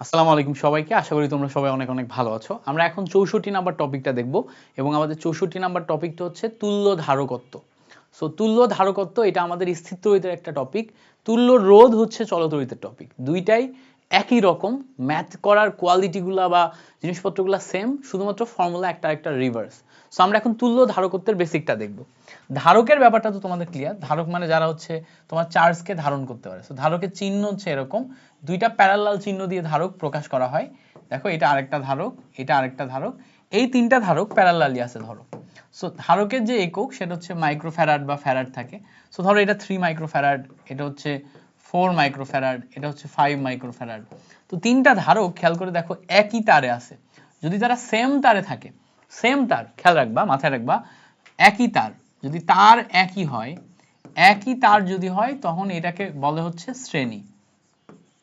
আসসালামু আলাইকুম সবাইকে। আশা করি তোমরা সবাই অনেক অনেক ভালো আছো। আমরা এখন চৌষট্টি নাম্বার টপিকটা দেখব এবং আমাদের চৌষট্টি নাম্বার টপিকটা হচ্ছে তুল্য ধারকত্ব। সো তুল্য ধারকত্ব এটা আমাদের স্থিরতরিতের একটা টপিক তুল্য রোধ হচ্ছে চলতরিতের টপিক দুইটাই একই রকম, ম্যাথ করার কোয়ালিটিগুলা বা জিনিসপত্রগুলো সেম শুধুমাত্র ফর্মুলা একটা একটা রিভার্স সো আমরা এখন তুল্য ধারকত্বের বেসিকটা দেখব। ধারকের ব্যাপারটা তো তোমাদের ক্লিয়ার ধারক মানে যারা হচ্ছে তোমার চার্জকে ধারণ করতে পারে। সো ধারকের চিহ্ন হচ্ছে এরকম। দুইটা প্যারালাল চিহ্ন দিয়ে ধারক প্রকাশ করা হয়। দেখো, এটা আরেকটা ধারক, এটা আরেকটা ধারক। এই তিনটা ধারক প্যারালালি আছে, ধরো। সো ধারকের যে একক, সেটা হচ্ছে মাইক্রোফ্যারাড বা ফ্যারাড থাকে। সো ধরো, এটা থ্রি মাইক্রোফ্যারাড এটা হচ্ছে ফোর মাইক্রোফ্যারাড এটা হচ্ছে ফাইভ মাইক্রোফ্যারাড তো তিনটা ধারক, খেয়াল করে দেখো, একই তারে আছে। যদি তারা সেম তারে থাকে সেম তার, খেয়াল রাখবা, মাথায় রাখবা, একই তার, যদি তার একই হয়, একই তার যদি হয়, তখন এটাকে বলে হচ্ছে শ্রেণি।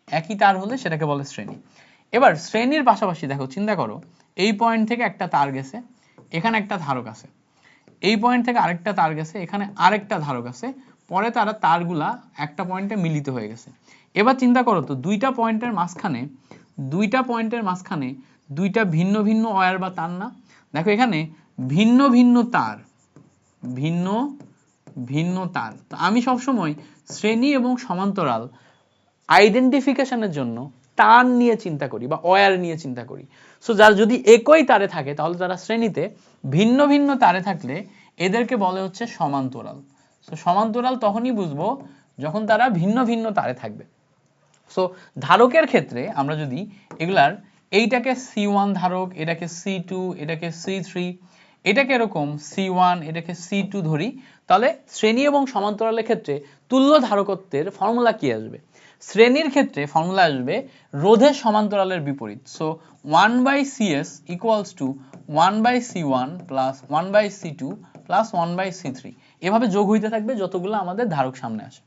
একই তার হলে সেটাকে বলে শ্রেণি। এবার শ্রেণির পাশাপাশি দেখো, চিন্তা করো, এই পয়েন্ট থেকে একটা তার গেছে, এখানে একটা ধারক আছে। এই পয়েন্ট থেকে আরেকটা তার গেছে, এখানে আরেকটা ধারক আছে পরে তারা তারগুলা একটা পয়েন্টে মিলিত হয়ে গেছে। এবার চিন্তা করো তো, দুইটা পয়েন্টের মাঝখানে, দুইটা পয়েন্টের মাঝখানে দুইটা ভিন্ন ভিন্ন ওয়্যার বা তার না? দেখো এখানে ভিন্ন ভিন্ন তার, ভিন্ন ভিন্ন তার। তো আমি সবসময় শ্রেণি এবং সমান্তরাল আইডেন্টিফিকেশনের জন্য তার নিয়ে চিন্তা করি বা ওয়্যার নিয়ে চিন্তা করি। সো যার যদি একই তারে থাকে, তাহলে তারা শ্রেণীতে ভিন্ন ভিন্ন তারে থাকলে এদেরকে বলে হচ্ছে সমান্তরাল। সো সমান্তরাল তখনই বুঝব যখন তারা ভিন্ন ভিন্ন তারে থাকবে। সো ধারকের ক্ষেত্রে আমরা যদি এগুলার এইটাকে সি ওয়ান ধারক, এটাকে সি টু এটাকে সি থ্রি এটাকে এরকম সি ওয়ান এটাকে সি টু ধরি, তাহলে শ্রেণি এবং সমান্তরালের ক্ষেত্রে তুল্য ধারকত্বের ফর্মুলা কি আসবে? শ্রেণির ক্ষেত্রে ফর্মুলা আসবে রোধের সমান্তরালের বিপরীত। So one by C S equals to one by C one plus one by C two plus one by C three এভাবে যোগ হইতে থাকবে যতগুলো আমাদের ধারক সামনে আসে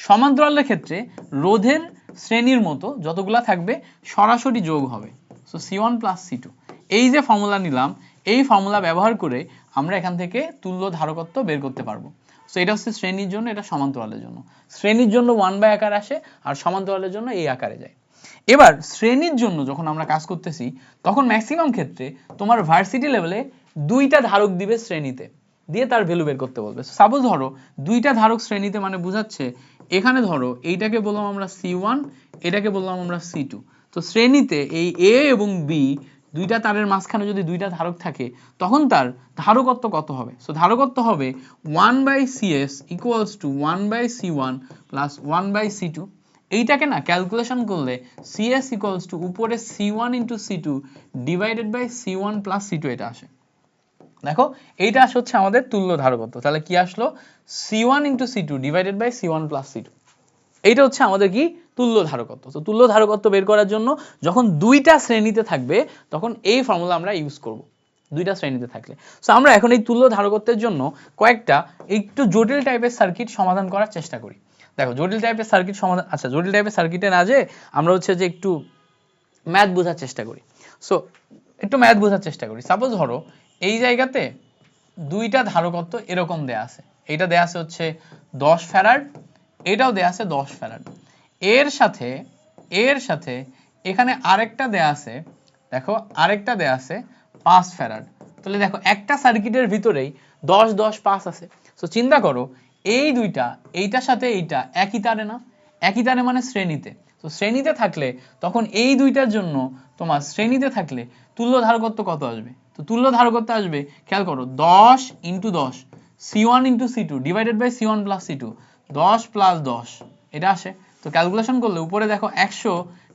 সমান্তরালের ক্ষেত্রে রোধের শ্রেণির মতো যতগুলা থাকবে সরাসরি যোগ হবে। So C one plus C two এই যে ফর্মুলা নিলাম, এই ফর্মুলা ব্যবহার করে আমরা এখান থেকে তুল্য ধারকত্ব বের করতে পারব। সো এটা হচ্ছে শ্রেণির জন্য, এটা সমান্তরালের জন্য। শ্রেণির জন্য ওয়ান বাই আকার আসে আর সমান্তরালের জন্য এই আকারে যায়। এবার, শ্রেণির জন্য যখন আমরা কাজ করতেছি, তখন ম্যাক্সিমাম ক্ষেত্রে তোমার ভার্সিটি লেভেলে দুইটা ধারক দিবে শ্রেণীতে। দিয়ে তার ভ্যালু বের করতে বলবে। সাপোজ ধরো, দুইটা ধারক শ্রেণীতে মানে বোঝাচ্ছে, এখানে ধরো, এইটাকে বললাম আমরা সি ওয়ান এটাকে বললাম আমরা সি টু তো শ্রেণীতে এই এ এবং বি দুইটা তারের মাঝখানে যদি দুইটা ধারক থাকে, তখন তার ধারকত্ব কত হবে? সো ধারকত্ব হবে one by C S equals to one by C one plus one by C two এইটাকে না ক্যালকুলেশন করলে সি এস ইকুয়ালস টু উপরে C one into C two divided by C one plus C two এটা আসে। দেখো, এইটা আসে হচ্ছে আমাদের তুল্য ধারকত্ব। তাহলে কি আসলো? C one into C two divided by C one plus C two এইটা হচ্ছে আমাদের কি? তুল্য ধারকত্ব। তো তুল্য ধারকত্ব বের করার জন্য যখন দুইটা শ্রেণীতে থাকবে, তখন এই ফর্মুলা আমরা ইউজ করব। দুইটা শ্রেণীতে থাকলে। সো আমরা এখন এই তুল্য ধারকত্বের জন্য কয়েকটা একটু জটিল টাইপের সার্কিট সমাধান করার চেষ্টা করি। দেখো, জটিল টাইপের সার্কিট সমাধান আচ্ছা জটিল টাইপের সার্কিটে না যে আমরা হচ্ছে যে একটু ম্যাথ বোঝার চেষ্টা করি। সো একটু ম্যাথ বোঝার চেষ্টা করি। সাপোজ ধরো এই জায়গাতে দুইটা ধারকত্ব এরকম দেয়া আছে। এইটা দেয়া আছে হচ্ছে দশ ফ্যারাড, এটাও দেয়া আছে দশ ফ্যারাড। এর সাথে এর সাথে এখানে আরেকটা দেয়া আছে, দেখো আরেকটা দেয়া আছে পাঁচ ফ্যারাড। তাহলে দেখো একটা সার্কিটের ভিতরেই দশ দশ পাঁচ আছে। সো চিন্তা করো, এই দুইটা, এইটার সাথে এইটা একই তারে না? একই তারে মানে শ্রেণীতে। তো শ্রেণীতে থাকলে তখন এই দুইটার জন্য তোমার শ্রেণীতে থাকলে তুল্য ধারকত্ব কত আসবে? তো তুল্য ধারকত্ব আসবে, খেয়াল করো, দশ ইন্টু দশ C one into C two divided by C one plus C two দশ প্লাস দশ, এটা আসে। তো ক্যালকুলেশন করলে উপরে দেখো একশো,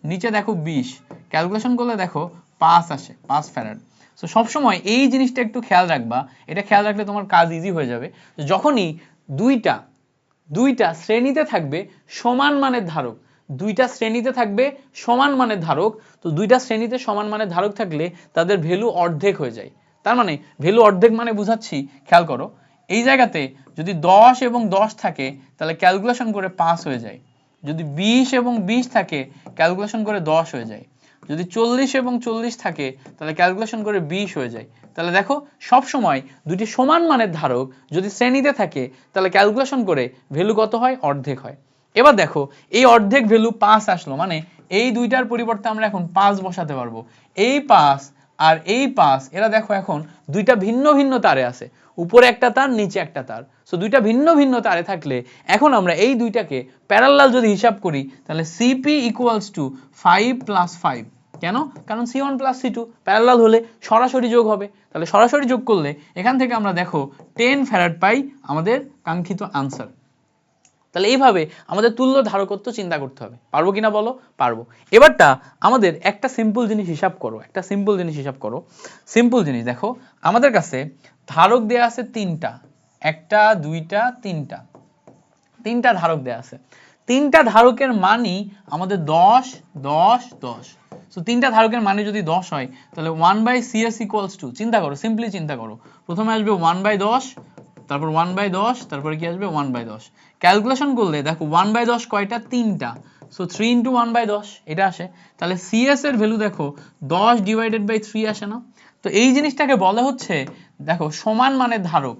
নিচে দেখো বিশ ক্যালকুলেশন করলে দেখো পাঁচ আসে, পাঁচ ফ্যারাড। সো সবসময় এই জিনিসটা একটু খেয়াল রাখবা, এটা খেয়াল রাখলে তোমার কাজ ইজি হয়ে যাবে। যখনই দুইটা দুইটা শ্রেণীতে থাকবে সমান মানের ধারক। দুইটা শ্রেণীতে থাকবে সমান মানের ধারক। তো দুইটা শ্রেণীতে সমান মানের ধারক থাকলে তাদের ভ্যালু অর্ধেক হয়ে যায়। তার মানে ভ্যালু অর্ধেক মানে বুঝাচ্ছি, খেয়াল করো। এই জায়গাতে যদি দশ এবং দশ থাকে, তাহলে ক্যালকুলেশন করে পাঁচ হয়ে যায়। যদি বিশ এবং বিশ থাকে ক্যালকুলেশন করে দশ হয়ে যায়। যদি চল্লিশ এবং চল্লিশ থাকে, তাহলে ক্যালকুলেশন করে বিশ হয়ে যায়। তাহলে দেখো, সব সময় দুটি সমান মানের ধারক যদি শ্রেণীতে থাকে, তাহলে ক্যালকুলেশন করে ভ্যালু কত হয়? অর্ধেক হয়। এবার দেখো, এই অর্ধেক ভ্যালু পাঁচ আসলো মানে এই দুইটার পরিবর্তে আমরা এখন পাঁচ বসাতে পারব। এই পাঁচ আর এই পাঁচ, এরা দেখো এখন দুইটা ভিন্ন ভিন্ন তারে আছে। উপরে একটা তার, নিচে একটা তার। সো দুইটা ভিন্ন ভিন্ন তারে থাকলে এখন আমরা এই দুইটাকে প্যারালাল যদি হিসাব করি, তাহলে CP equals to five plus five কেন? কারণ C one plus C two parallel হলে সরাসরি যোগ হবে। তাহলে সরাসরি যোগ করলে এখান থেকে আমরা দেখো টেন ফ্যারাড পাই আমাদের কাঙ্ক্ষিত আনসার তাহলে এইভাবে আমাদের তুল্য ধারকত্ব চিন্তা করতে হবে। পারব কিনা বলো? পারব। এবারটা আমাদের একটা সিম্পল জিনিস হিসাব করো, একটা সিম্পল জিনিস হিসাব করো। সিম্পল জিনিস দেখো, আমাদের কাছে ধারক দেয়া আছে তিনটা, একটা, দুইটা, তিনটা। তিনটা ধারক দেয়া আছে। তিনটা ধারকের মানই আমাদের দশ দশ দশ। সো তিনটা ধারকের মানে যদি দশ হয়, তাহলে one by CS equals to চিন্তা করো সিম্পলি চিন্তা করো। প্রথমে আসবে ওয়ান বাই দশ, তারপর ওয়ান বাই দশ, তারপরে কি আসবে? ওয়ান বাই দশ। ক্যালকুলেশন করলে, দেখো ওয়ান বাই দশ কয়টা? তিনটা। So three into one by দশ, এটা আসে। তাহলে সিএস এর ভ্যালু দেখো, দশ ডিভাইডেড বাই থ্রি আসে না। তো এই জিনিসটাকে বলা হচ্ছে, দেখো, সমান মানের ধারক।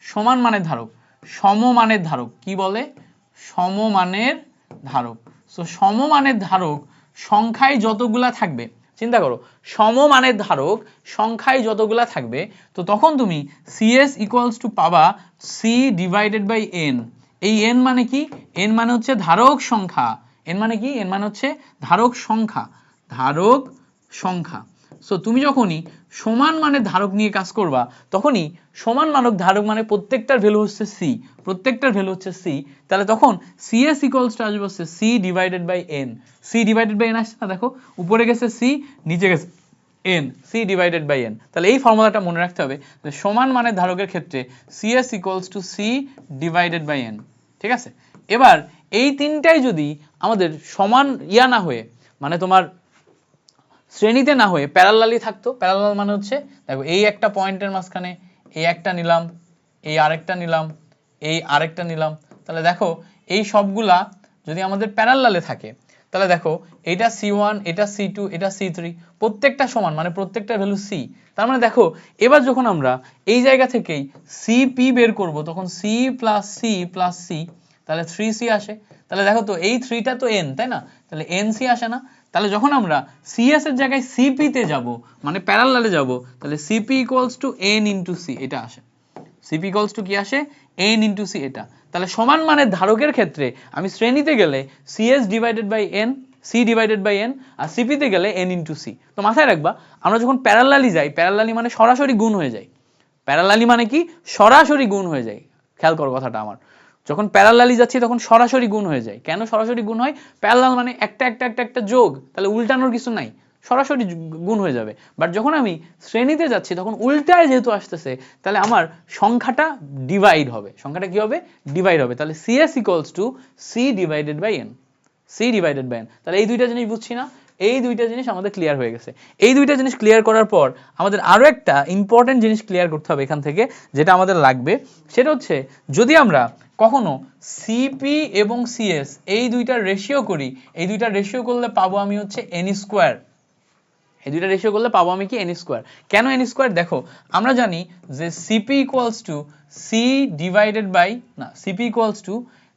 সমান মানের ধারক। সম সমমানের ধারক। কি বলে? সমমানের ধারক। সো সমমানের ধারক সংখ্যায় যতগুলা থাকবে, চিন্তা করো, সমমানের ধারক সংখ্যায় যতগুলা থাকবে, তো তখন তুমি সিএস ইকুয়ালস টু পাবা সি ডিভাইডেড বাই এন এই এন মানে কি? এন মানে হচ্ছে ধারক সংখ্যা। এন মানে কি? এন মানে হচ্ছে ধারক সংখ্যা। ধারক সংখ্যা। সো তুমি যখনই সমান মানের ধারক নিয়ে কাজ করবা, তখনই সমান মানক ধারক মানে প্রত্যেকটার ভ্যালু হচ্ছে সি প্রত্যেকটার ভ্যালু হচ্ছে সি তাহলে তখন সিএস ইকুয়ালস টু আসবে হচ্ছে C divided by N C divided by N আসছে না? দেখো, উপরে গেছে সি নিচে গেছে N C divided by N তাহলে এই ফর্মুলাটা মনে রাখতে হবে যে সমান মানের ধারকের ক্ষেত্রে CS equals to C divided by N ঠিক আছে? এবার এই তিনটাই যদি আমাদের সমান ইয়া না হয়ে মানে তোমার শ্রেণীতে না হয়ে প্যারালালি থাকতো। প্যারালাল মানে হচ্ছে, দেখো এই একটা পয়েন্টের মাঝখানে এই একটা নিলাম, এই আরেকটা নিলাম, এই আরেকটা নিলাম। তাহলে দেখো এই সবগুলা যদি আমাদের প্যারালালে থাকে, তাহলে দেখো এটা সি ওয়ান এটা সি টু এটা সি থ্রি প্রত্যেকটা সমান মানে প্রত্যেকটা ভ্যালু সি তার মানে দেখো এবার যখন আমরা এই জায়গা থেকেই সি পি বের করব, তখন C plus C plus C তাহলে থ্রি সি আসে। তাহলে দেখো তো এই থ্রিটা তো এন তাই না? তাহলে এন সি আসে না। তাহলে যখন আমরা সিএস এর জায়গায় সিপি তে যাব মানে প্যারালালে যাব, তাহলে CP equals to N into C এটা আসে। সিপি ইকুয়ালস টু কি আসে? এন ইন্টু সি এটা। তাহলে সমান মানের ধারকের ক্ষেত্রে আমি শ্রেণীতে গেলে CS divided by N C divided by N আর সিপিতে গেলে এন ইন্টু সি তো মাথায় রাখবা, আমরা যখন প্যারালালি যাই প্যারালালি মানে সরাসরি গুণ হয়ে যায়। প্যারালালি মানে কি? সরাসরি গুণ হয়ে যায়। খেয়াল করো কথাটা আমার। যখন প্যারালালি যাচ্ছি তখন সরাসরি গুণ হয়ে যায়। কেন সরাসরি গুণ হয়? প্যারালাল মানে একটা একটা একটা একটা যোগ। তাহলে উল্টানোর কিছু নাই। সরাসরি গুণ হয়ে যাবে। বাট যখন আমি শ্রেণীতে যাচ্ছি, তখন উল্টায় যেহেতু আসতেছে, তাহলে আমার সংখ্যাটা ডিভাইড হবে। সংখ্যাটা কি হবে? ডিভাইড হবে। তাহলে CS equals to C divided by N C divided by N তাহলে এই দুইটা জিনিস বুঝছি না? এই দুইটা জিনিস আমাদের ক্লিয়ার হয়ে গেছে। এই দুইটা জিনিস ক্লিয়ার করার পর আমাদের আরও একটা ইম্পর্টেন্ট জিনিস ক্লিয়ার করতে হবে এখান থেকে, যেটা আমাদের লাগবে। সেটা হচ্ছে, যদি আমরা কখনো সিপি এবং সিএস এই দুইটার রেশিও করি। এই দুইটার রেশিও করলে পাবো আমি হচ্ছে এন স্কোয়ার এই দুইটা রেশিও করলে পাবো আমি কি এন স্কোয়ার কেন এন স্কোয়ার দেখো, আমরা জানি যে CP equals to C divided by না CP equals to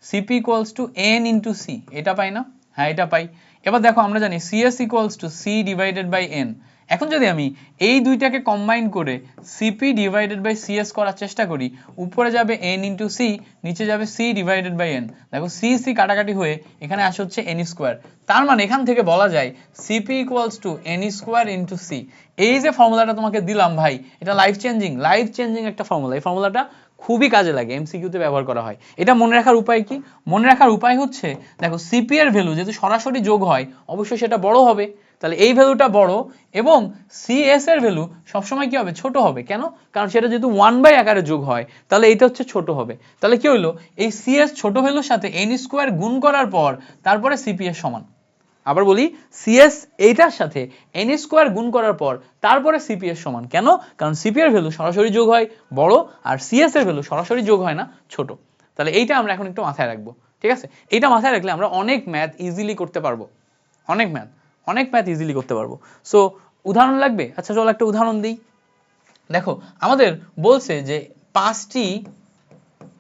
CP equals to N into C এটা পাই না? হ্যাঁ এটা পাই। এবার দেখো আমরা জানি CS equals to C divided by N এখন যদি আমি এই দুইটাকে কম্বাইন করে সিপি ডিভাইডেড বাই সিএস করার চেষ্টা করি, উপরে যাবে এন ইন্টু সি নিচে যাবে সি ডিভাইডেড বাই এন দেখো সি সি কাটাকাটি হয়ে এখানে আসে হচ্ছে এন স্কোয়ার তার মানে এখান থেকে বলা যায় CP equals to N square into C এই যে ফর্মুলাটা তোমাকে দিলাম ভাই, এটা লাইফ চেঞ্জিং লাইফ চেঞ্জিং একটা ফর্মুলা এই ফর্মুলাটা খুবই কাজে লাগে এমসিকিউতে ব্যবহার করা হয়। এটা মনে রাখার উপায় কি? মনে রাখার উপায় হচ্ছে, দেখো সিপি এর ভ্যালু যেহেতু সরাসরি যোগ হয়, অবশ্যই সেটা বড় হবে। তাহলে এই ভ্যালুটা বড় এবং সিএস এর ভ্যালু সবসময় কি হবে? ছোট হবে। কেন? কারণ সেটা যেহেতু ওয়ান বাই আকারে যোগ হয়, তাহলে এটা হচ্ছে ছোট হবে। তাহলে কি হলো? এই সিএস ছোট ভ্যালুর সাথে এন স্কোয়ার গুণ করার পর, তারপরে সিপি এর সমান। আবার বলি সিএস এইটার সাথে এন স্কোয়ার গুণ করার পর তারপরে সিপিএস সমান। কেন? কারণ সিপিএর ভ্যালু সরাসরি যোগ হয়, বড়, আর সিএস এর ভ্যালু সরাসরি যোগ হয় না, ছোট। তাহলে এইটা আমরা এখন একটু মাথায় রাখব, ঠিক আছে? এইটা মাথায় রাখলে আমরা অনেক ম্যাথ ইজিলি করতে পারব। অনেক ম্যাথ অনেক ম্যাথ ইজিলি করতে পারব। সো উদাহরণ লাগবে? আচ্ছা চলো একটা উদাহরণ দিই। দেখো, আমাদের বলছে যে পাঁচটি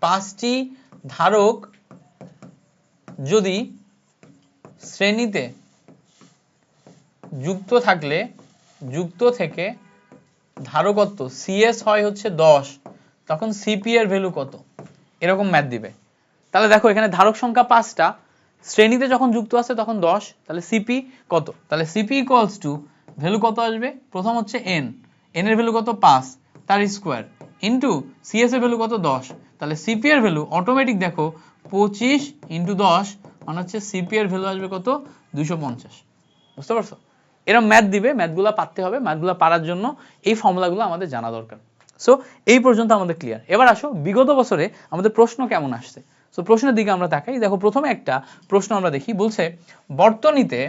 পাঁচটি ধারক যদি শ্রেণীতে যুক্ত থাকলে, যুক্ত থেকে ধারকত্ব সিএস হয় হচ্ছে দশ, তখন সিপি এর ভ্যালু কত? এরকম ম্যাথ দিবে। তাহলে দেখো এখানে ধারক সংখ্যা পাঁচটা, শ্রেণীতে যখন যুক্ত আছে তখন দশ, তাহলে সিপি কত? তাহলে সিপি ইকুয়ালস টু ভ্যালু কত আসবে? প্রথম হচ্ছে এন এন এর ভ্যালু কত? পাঁচ, তার স্কোয়ার ইন্টু সিএস এর ভ্যালু কত? দশ, তাহলে সিপি এর ভ্যালু অটোমেটিক দেখো পঁচিশ ইন্টু দশ মানে হচ্ছে সিপি এর ভ্যালু আসবে কত? দুশো পঞ্চাশ। বুঝতে পারছ? এরকম ম্যাথ দিবে ম্যাথগুলো পারতে হবে ম্যাথগুলো পারার জন্য এই ফর্মুলাগুলো আমাদের জানা দরকার। সো এই পর্যন্ত আমাদের ক্লিয়ার এবার আসো, বিগত বছরে আমাদের প্রশ্ন কেমন আসছে? সো প্রশ্নের দিকে আমরা তাকাই। দেখো, প্রথমে একটা প্রশ্ন আমরা দেখি, বলছে, বর্তনীতে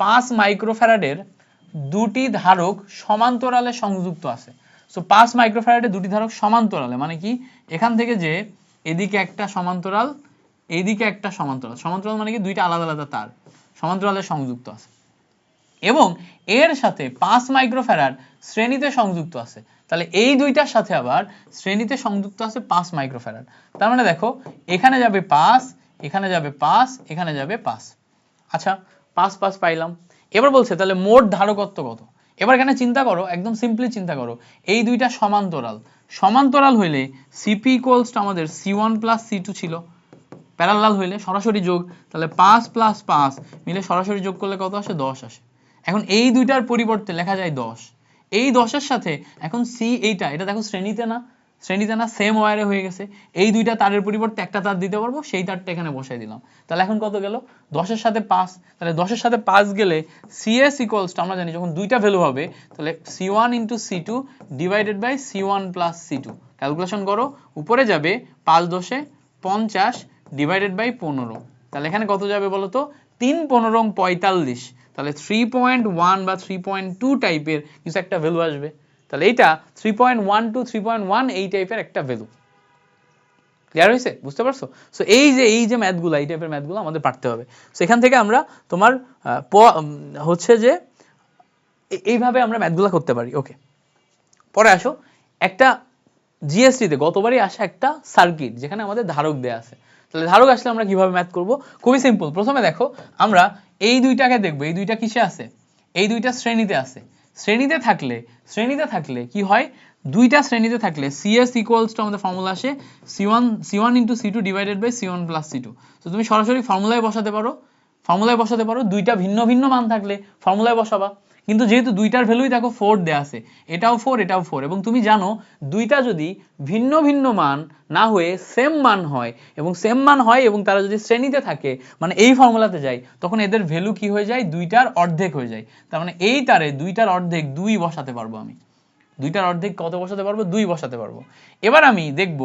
পাঁচ মাইক্রোফ্যারাডের দুটি ধারক সমান্তরালে সংযুক্ত আছে। সো পাঁচ মাইক্রোফ্যারাডের দুটি ধারক সমান্তরালে মানে কি? এখান থেকে যে এদিকে একটা সমান্তরাল এইদিকে একটা সমান্তরাল। সমান্তরাল মানে কি? দুইটা আলাদা আলাদা তার। সমান্তরালে সংযুক্ত আছে। এবং এর সাথে পাঁচ মাইক্রোফ্যারাড শ্রেণীতে সংযুক্ত আছে। তাহলে এই দুইটার সাথে আবার শ্রেণীতে সংযুক্ত আছে পাঁচ মাইক্রোফ্যারাড। তার মানে দেখো, এখানে যাবে পাঁচ, এখানে যাবে পাঁচ, এখানে যাবে পাঁচ। আচ্ছা পাঁচ পাঁচ পাইলাম। এবার বলছে, তাহলে মোট ধারকত্ব কত? এবার এখানে চিন্তা করো, একদম সিম্পলি চিন্তা করো। এই দুইটা সমান্তরাল। সমান্তরাল হইলে সিপি ইকুয়ালস টু আমাদের C one plus C two ছিল। প্যারালাল হইলে সরাসরি যোগ, তাহলে পাঁচ প্লাস পাঁচ মিলে সরাসরি যোগ করলে কত আসে? দশ আসে। এখন এই দুইটার পরিবর্তে লেখা যায় দশ। এই দশের সাথে এখন সি এইটা, এটা দেখো শ্রেণীতে না? শ্রেণীতে না সেম ওয়ারে হয়ে গেছে। এই দুইটা তারের পরিবর্তে একটা তার দিতে পারব, সেই তারটা এখানে বসাই দিলাম। তাহলে এখন কত গেল? দশের সাথে পাঁচ। তাহলে দশের সাথে পাঁচ গেলে সিএস ইকুয়ালস আমরা জানি যখন দুইটা ভ্যালু হবে, তাহলে C one into C two divided by C one plus C two calculation করো, উপরে যাবে পাঁচ দশে পঞ্চাশ ডিভাইডেড বাই পনেরো। তাহলে এখানে কত যাবে বলো তো তিন পনেরো পঁয়তাল্লিশ। তাহলে থ্রি পয়েন্ট ওয়ান বা থ্রি পয়েন্ট টু টাইপের কিছু একটা ভ্যালু আসবে। তাহলে এইটা three point one two three point one এই টাইপের একটা ভ্যালু ক্লিয়ার হয়েছে? বুঝতে পারছ? সো এই যে এই যে ম্যাথগুলো এই টাইপের ম্যাথগুলো আমাদের পারতে হবে। সো এখান থেকে আমরা তোমার প- হচ্ছে যে এইভাবে আমরা ম্যাথগুলো করতে পারি। ওকে পরে আসো। একটা জিএসটিতে গতবারই আসা একটা সার্কিট যেখানে আমাদের ধারক দেয়া আছে। তাহলে ধারক আসলে আমরা কীভাবে ম্যাথ করব? খুবই সিম্পল প্রথমে দেখো, আমরা এই দুইটাকে দেখব, এই দুইটা কিসে আছে? এই দুইটা শ্রেণীতে আছে। শ্রেণীতে থাকলে শ্রেণীতে থাকলে কি হয়? দুইটা শ্রেণীতে থাকলে সিএস ইকুয়ালস টু আমাদের ফর্মুলা আসে C one C one into C two divided by C one plus C two তো তুমি সরাসরি ফর্মুলায় বসাতে পারো। ফর্মুলায় বসাতে পারো। দুইটা ভিন্ন ভিন্ন মান থাকলে ফর্মুলায় বসাবা। কিন্তু যেহেতু দুইটার ভ্যালুই দেখো ফোর দেয়া আছে, এটাও ফোর এটাও ফোর এবং তুমি জানো দুইটা যদি ভিন্ন ভিন্ন মান না হয়ে সেম মান হয়, এবং সেম মান হয় এবং তারা যদি শ্রেণীতে থাকে মানে এই ফর্মুলাতে যায়, তখন এদের ভ্যালু কি হয়ে যায়? দুইটার অর্ধেক হয়ে যায়। তার মানে এই তারে দুইটার অর্ধেক দুই বসাতে পারব আমি। দুইটার অর্ধেক কত বসাতে পারব? দুই বসাতে পারব। এবার আমি দেখব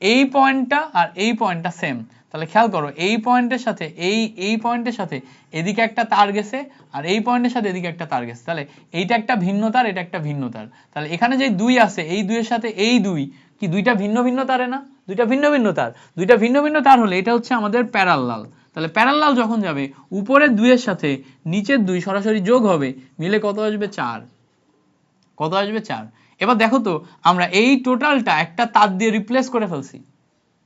এই পয়েন্টটা আর এই পয়েন্টটা সেম তাহলে খেয়াল করো, এই পয়েন্টের সাথে, এই এই পয়েন্টের সাথে এদিকে একটা তার গেছে আর এই পয়েন্টের সাথে এদিকে একটা তার গেছে। তাহলে এইটা একটা ভিন্ন তার এটা একটা ভিন্ন তার তাহলে এখানে যে দুই আছে, এই দুইয়ের সাথে এই দুই, কি দুইটা ভিন্ন ভিন্ন তারে না? দুইটা ভিন্ন ভিন্ন তার। দুইটা ভিন্ন ভিন্ন তার হলে এটা হচ্ছে আমাদের প্যারাল্লাল তাহলে প্যারাল্লাল যখন যাবে, উপরের দুইয়ের সাথে নিচের দুই সরাসরি যোগ হবে, মিলে কত আসবে? চার। কত আসবে? চার। এবার দেখো তো, আমরা এই টোটালটা একটা তার দিয়ে রিপ্লেস করে ফেলছি।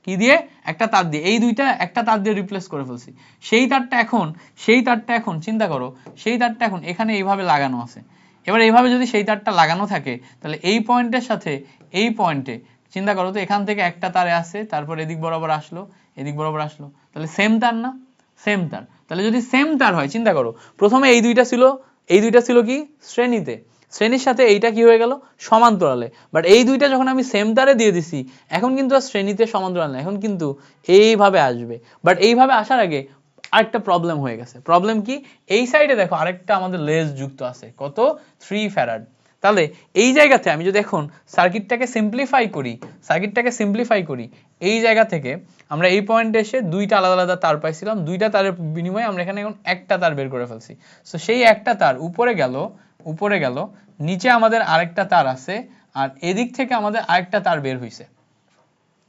কি দিয়ে? একটা তার দিয়ে। এই দুইটা একটা তার দিয়ে রিপ্লেস করে ফেলছি। সেই তারটা এখন, সেই তারটা এখন, চিন্তা করো, সেই তারটা এখন এখানে এইভাবে লাগানো আছে। এবার এইভাবে যদি সেই তারটা লাগানো থাকে, তাহলে এই পয়েন্টের সাথে এই পয়েন্টে চিন্তা করো তো, এখান থেকে একটা তারে আসে, তারপর এদিক বরাবর আসলো, এদিক বরাবর আসলো। তাহলে সেম তার না? সেম তার। তাহলে যদি সেম তার হয়, চিন্তা করো, প্রথমে এই দুইটা ছিল, এই দুইটা ছিল কি? শ্রেণীতে। শ্রেণির সাথে এইটা কি হয়ে গেল? সমান্তরালে। বাট এই দুইটা যখন আমি সেম তারে দিয়ে দিছি, এখন কিন্তু আর শ্রেণীতে সমান্তরাল না, এখন কিন্তু এইভাবে আসবে। বাট এইভাবে আসার আগে আরেকটা প্রবলেম হয়ে গেছে। প্রবলেম কি? এই সাইডে দেখো আরেকটা আমাদের লেস যুক্ত আছে। কত? থ্রি ফ্যারাড তাহলে এই জায়গাতে আমি যদি এখন সার্কিটটাকে সিম্পলিফাই করি সার্কিটটাকে সিম্পলিফাই করি, এই জায়গা থেকে আমরা এই পয়েন্টে এসে দুইটা আলাদা আলাদা তার পাইছিলাম, দুইটা তারের বিনিময়ে আমরা এখানে এখন একটা তার বের করে ফেলছি। সো সেই একটা তার উপরে গেল উপরে গেল, নিচে আমাদের আরেকটা তার আছে, আর এদিক থেকে আমাদের আরেকটা তার বের হইছে।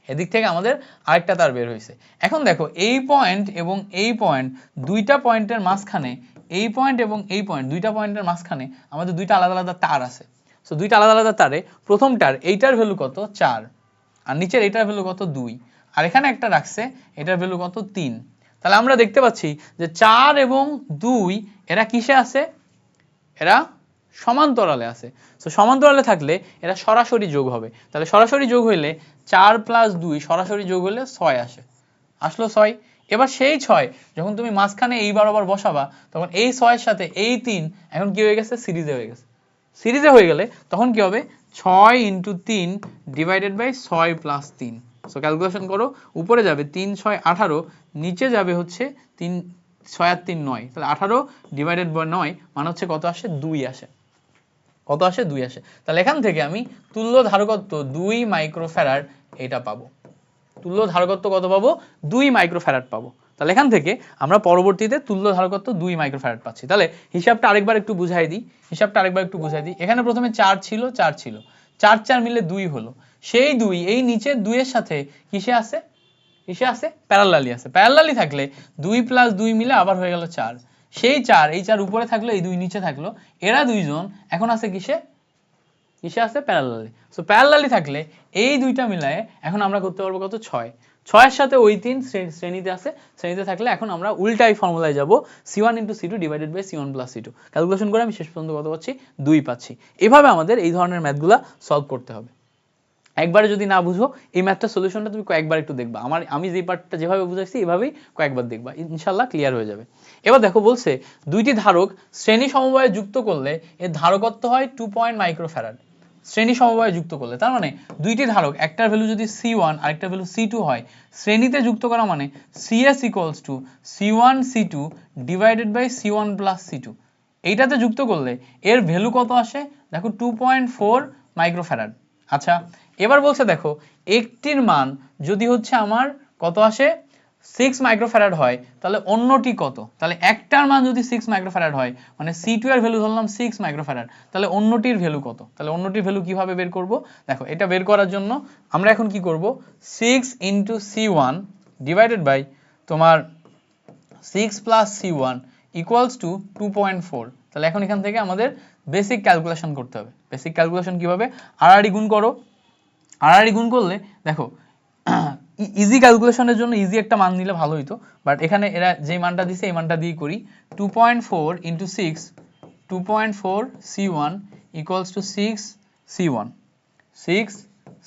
এদিক থেকে আমাদের আরেকটা তার বের হয়েছে এখন দেখো, এই পয়েন্ট এবং এই পয়েন্ট দুইটা পয়েন্টের মাঝখানে, এই পয়েন্ট এবং এই পয়েন্ট দুইটা পয়েন্টের মাঝখানে আমাদের দুইটা আলাদা আলাদা তার আছে। সো দুইটা আলাদা আলাদা তারে প্রথমটার এইটার ভ্যালু কত? চার। আর নিচের এইটার ভ্যালু কত? দুই। আর এখানে একটা রাখছে, এটার ভ্যালু কত? তিন। তাহলে আমরা দেখতে পাচ্ছি যে চার এবং দুই, এরা কিসে আছে? এরা সমান্তরালে আছে। তো সমান্তরালে থাকলে এরা সরাসরি যোগ হবে। তাহলে সরাসরি যোগ হইলে চার প্লাস দুই সরাসরি যোগ হলে ছয় আসে। আসলো ছয়। এবার সেই ছয়, যখন তুমি মাঝখানে এই বরাবর বসাবা, তখন এই ছয়ের সাথে এই তিন, এখন কি হয়ে গেছে? সিরিজে হয়ে গেছে। সিরিজে হয়ে গেলে তখন কি হবে? ছয় ইন্টু তিন ডিভাইডেড বাই ছয় প্লাস তিন। সো ক্যালকুলেশন করো, উপরে যাবে তিন, ছয়, আঠারো, নিচে যাবে হচ্ছে তিন, ছয় আর তিন, নয়। তাহলে আঠারো ডিভাইডেড বাই নয় মানে হচ্ছে কত আসে? দুই আসে। কত আসে? দুই আসে। তাহলে এখান থেকে আমি তুল্য ধারকত্ব দুই মাইক্রোফ্যারাড এটা পাবো। তুল্য ধারকত্ব কত পাবো? দুই মাইক্রোফ্যারাড পাবো। তাহলে এখান থেকে আমরা পরবর্তীতে তুল্য ধারকত্ব দুই মাইক্রোফ্যারাড পাচ্ছি। তাহলে হিসাবটা আরেকবার একটু বুঝাই দিই। হিসাবটা আরেকবার একটু বুঝাই দিই। এখানে প্রথমে চার ছিল চার ছিল। চার চার মিলে দুই হলো। সেই দুই, এই নিচে দুইয়ের সাথে কিসে আছে কিসে আছে প্যারালালি আছে প্যারালালি থাকলে দুই প্লাস দুই মিলে আবার হয়ে গেল চার। সেই চার, এই চার উপরে থাকল, এই দুই নিচে থাকল, এরা দুইজন এখন আছে কিসে? কিসে আছে? প্যারালালি। সো প্যারালালি থাকলে এই দুইটা মিলায়ে এখন আমরা করতে পারব কত? ছয়। ছয়ের সাথে ওই তিন শ্রে- শ্রেণীতে আছে, শ্রেণীতে থাকলে এখন আমরা উল্টাই ফর্মুলায় যাব C one into C two divided by C one plus C two calculation করে আমি শেষ পর্যন্ত কত পাচ্ছি? দুই পাচ্ছি। এভাবে আমাদের এই ধরনের ম্যাথগুলা সলভ করতে হবে। একবারে যদি না বুঝো, এই ম্যাথটার সলিউশনটা তুমি কয়েকবার একটু দেখবা। আমার, আমি যে পার্টটা যেভাবে বুঝাইছি, এভাবেই কয়েকবার দেখবা। ইনশাল্লাহ ক্লিয়ার হয়ে যাবে। এবার দেখো বলছে, দুইটি ধারক শ্রেণি সমবায়ে যুক্ত করলে এর ধারকত্ব হয় টু পয়েন্ট মাইক্রোফ্যারাড শ্রেণি সমবায়ে যুক্ত করলে, তার মানে দুইটি ধারক, একটার ভ্যালু যদি সি ওয়ান আরেকটার ভ্যালু সি টু হয়, শ্রেণীতে যুক্ত করা মানে CS equals to C one C two divided by C one plus C two এইটাতে যুক্ত করলে এর ভ্যালু কত আসে? দেখো টু পয়েন্ট ফোর মাইক্রোফ্যারাড আচ্ছা এবার বলছে দেখো, একটির মান যদি হচ্ছে আমার কত আসে? সিক্স মাইক্রোফ্যারাড হয়, তাহলে অন্যটি কত? তাহলে একটার মান যদি সিক্স মাইক্রোফ্যারাড হয় মানে সি টু এর ভ্যালু ধরলাম সিক্স মাইক্রোফ্যারাড তাহলে অন্যটির ভ্যালু কত? তাহলে অন্যটির ভ্যালু কীভাবে বের করব? দেখো, এটা বের করার জন্য আমরা এখন কি করব? Six into C one divided by তোমার six plus C one equals to two point four তাহলে এখন এখান থেকে আমাদের বেসিক ক্যালকুলেশন করতে হবে। বেসিক ক্যালকুলেশন কীভাবে? আড়াআড়ি গুণ করো। আড়াআড়ি গুণ করলে, দেখো ইজি ক্যালকুলেশনের জন্য ইজি একটা মান নিলে ভালো হইতো। বাট এখানে এরা যেই মানটা দিছে, এই মানটা দিয়ে করি। Two point four into six two point four C one equals to six C one six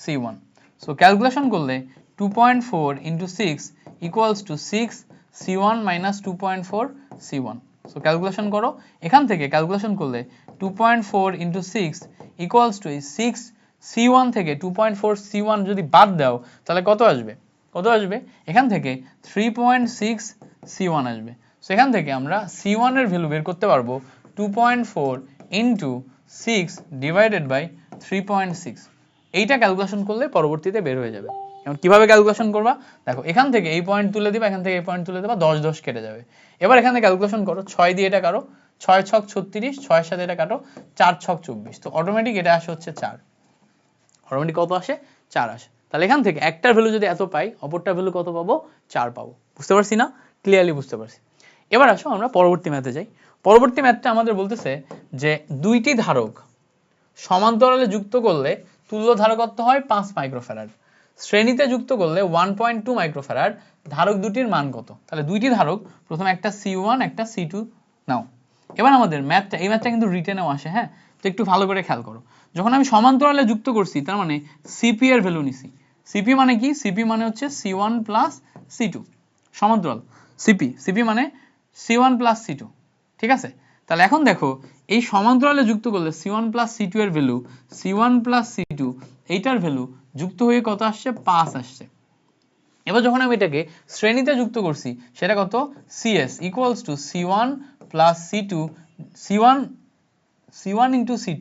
C one so calculation করলে two point four into six equals to six C one minus two point four C one so calculation করো। এখান থেকে calculation করলে two point four into six equals to থেকে two point four C one যদি বাদ দাও, তাহলে কত আসবে? কত আসবে? এখান থেকে three point six C one থেকে আমরা সি ওয়ানের ভ্যালু বের করতে পারব two point four into six divided by three point six এইটা ক্যালকুলেশন করলে পরবর্তীতে বের হয়ে যাবে। এখন কীভাবে ক্যালকুলেশন করবা? দেখো, এখান থেকে এই পয়েন্ট তুলে দিবা, এখান থেকে এই পয়েন্ট তুলে দেবা, দশ দশ কেটে যাবে। এবার এখানে ক্যালকুলেশন করো, ছয় দিয়ে এটা কাটো ছয় ছক ছত্রিশ ছয়ের সাথে এটা কাটো, চার ছক চব্বিশ। তো অটোমেটিক এটা আসে হচ্ছে চার। অটোমেটিক কত আসে? চার আসে। তাহলে এখান থেকে একটার ভ্যালু যদি এত পাই, অপরটার ভ্যালু কত পাবো? চার পাবো। বুঝতে পারছি না? ক্লিয়ারলি বুঝতে পারছি। এবার আসো আমরা পরবর্তী ম্যাথে যাই। পরবর্তী ম্যাথটা আমাদের বলতেছে যে দুইটি ধারক সমান্তরালে যুক্ত করলে তুল্য ধারকত্ব হয়? পাঁচ মাইক্রোফ্যারাড শ্রেণীতে যুক্ত করলে ওয়ান পয়েন্ট টু মাইক্রোফ্যারাড ধারক দুটির মান কত? তাহলে দুইটি ধারক, প্রথমে একটা সি ওয়ান একটা সি টু নাও। এবার আমাদের ম্যাথটা এই ম্যাথটা কিন্তু রিটেনেও আসে হ্যাঁ? তো একটু ভালো করে খেয়াল করো। যখন আমি সমান্তরালে যুক্ত করছি, তার মানে সিপি এর ভ্যালু নিছি। সিপি মানে কি? সিপি মানে হচ্ছে C one plus C two সমান্তরাল। সিপি সিপি মানে C one plus C two ঠিক আছে? তাহলে এখন দেখো, এই সমান্তরালে যুক্ত করলে C one plus C two এর value C one plus C two এইটার ভ্যালু যুক্ত হয়ে কত আসছে? পাঁচ আসছে। এবার যখন আমি এটাকে শ্রেণীতে যুক্ত করছি, সেটা কত? CS equals to C one C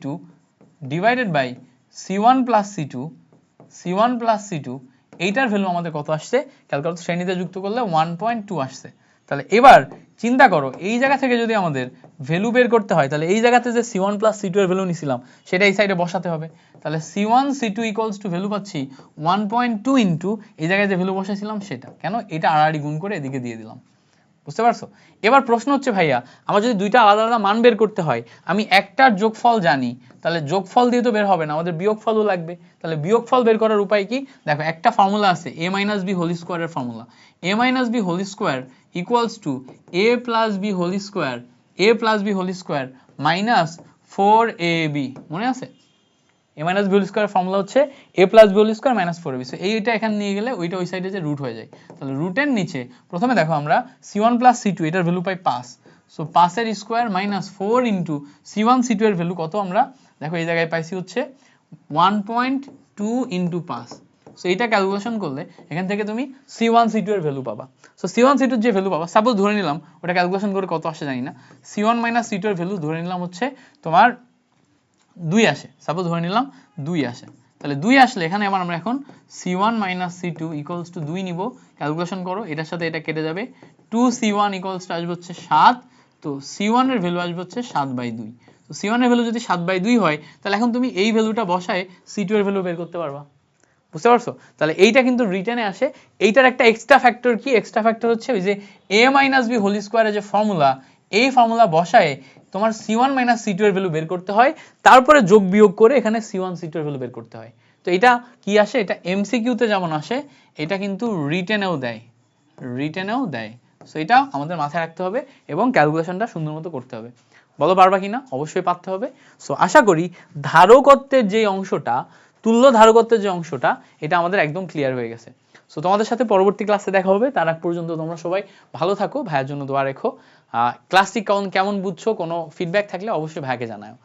two divided by C one plus C two C one plus C two এইটার ভ্যালু আমাদের কত আসছে? ক্যালকুলেটর শ্রেণীতে যুক্ত করলে ওয়ান পয়েন্ট টু আসছে। তাহলে এবার চিন্তা করো, এই জায়গা থেকে যদি আমাদের ভ্যালু বের করতে হয়, তাহলে এই জায়গাতে যে C one plus C two এর ভ্যালু নিছিলাম, সেটা এই সাইডে বসাতে হবে। তাহলে C one C two equals to value পাচ্ছি ওয়ান পয়েন্ট টু ইন্টু এই জায়গায় যে ভ্যালু বসাইছিলাম সেটা। কেন? এটা আড়াআড়ি গুণ করে এদিকে দিয়ে দিলাম। বুঝতে পারছ? এবার প্রশ্ন হচ্ছে, ভাইয়া, আমার যদি দুইটা আলাদা আলাদা মান বের করতে হয়, আমি একটার যোগফল জানি, তাহলে যোগফল দিয়ে তো বের হবে না, আমাদের বিয়োগফলও লাগবে। তাহলে বিয়োগফল বের করার উপায় কি? দেখো, একটা ফর্মুলা আছে এ মাইনাস বি হোল স্কোয়ারের formula A minus B whole square equals to A plus B whole square A plus B whole square minus four A B মনে আছে? A minus B whole square formula হচ্ছে A plus B whole square minus four B এইটা এখানে নিয়ে গেলে ওইটা ওই সাইডে যে রুট হয়ে যায়। তাহলে রুটের নিচে প্রথমে দেখো আমরা C one plus C two এটার ভ্যালু পাই পাঁচ। সো পাঁচের square minus four into C one C two এর ভ্যালু কত আমরা? দেখো, এই জায়গায় পাইছি হচ্ছে ওয়ান পয়েন্ট টু ইন্টু পাঁচ। সো এইটা ক্যালকুলেশন করলে এখান থেকে তুমি সি ওয়ান সি টু এর ভ্যালু পাবা। সো সি ওয়ান সি টুর যে ভ্যালু পাবা সাপোজ ধরে নিলাম, ওটা ক্যালকুলেশন করে কত আসে জানি না। C one minus C two এর ভ্যালু ধরে নিলাম হচ্ছে তোমার দুই আসে। সাপোজ ধরে নিলাম দুই আসে। তাহলে দুই আসলে এখানে আবার আমরা এখন C one minus C two equals to দুই নিব। ক্যালকুলেশন করো, এটার সাথে এটা কেটে যাবে। Two C one equals to আসবে হচ্ছে সাত। তো সি ওয়ানের ভ্যালু আসবে হচ্ছে সাত বাই দুই। তো সি ওয়ানের ভ্যালু যদি সাত বাই দুই হয়, তাহলে এখন তুমি এই ভ্যালুটা বসায় সি টু এর ভ্যালু বের করতে পারবা। বুঝতে পারছ? তাহলে এইটা কিন্তু রিটেনে আসে। এইটার একটা এক্সট্রা ফ্যাক্টর কি? এক্সট্রা ফ্যাক্টর হচ্ছে ওই যে এ মাইনাস বি হোল স্কোয়ারের যে ফর্মুলা এই ফর্মুলা বসায় তোমার C one minus C two এর ভ্যালু বের করতে হয়, তারপরে যোগ বিয়োগ করে এখানে সি ওয়ান সি টু এর ভ্যালু বের করতে হয়। তো এটা কি আসে? এটা এমসিকিউতে যেমন আসে, এটা কিন্তু রিটেনেও দেয়। রিটেনেও দেয়। সো এটা আমাদের মাথায় রাখতে হবে এবং ক্যালকুলেশনটা সুন্দর মতো করতে হবে। বলো, পারবা কিনা? অবশ্যই পারতে হবে। সো আশা করি ধারকত্বের যে অংশটা, তুল্য ধারকত্বের যে অংশটা, এটা আমাদের একদম ক্লিয়ার হয়ে গেছে। সো তোমাদের সাথে পরবর্তী ক্লাসে দেখা হবে। তার আগ পর্যন্ত তোমরা সবাই ভালো থাকো। ভাইয়ের জন্য দোয়া রেখো। ক্লাসটি কেমন কেমন বুঝছ? কোনো ফিডব্যাক থাকলে অবশ্যই ভাইকে জানাও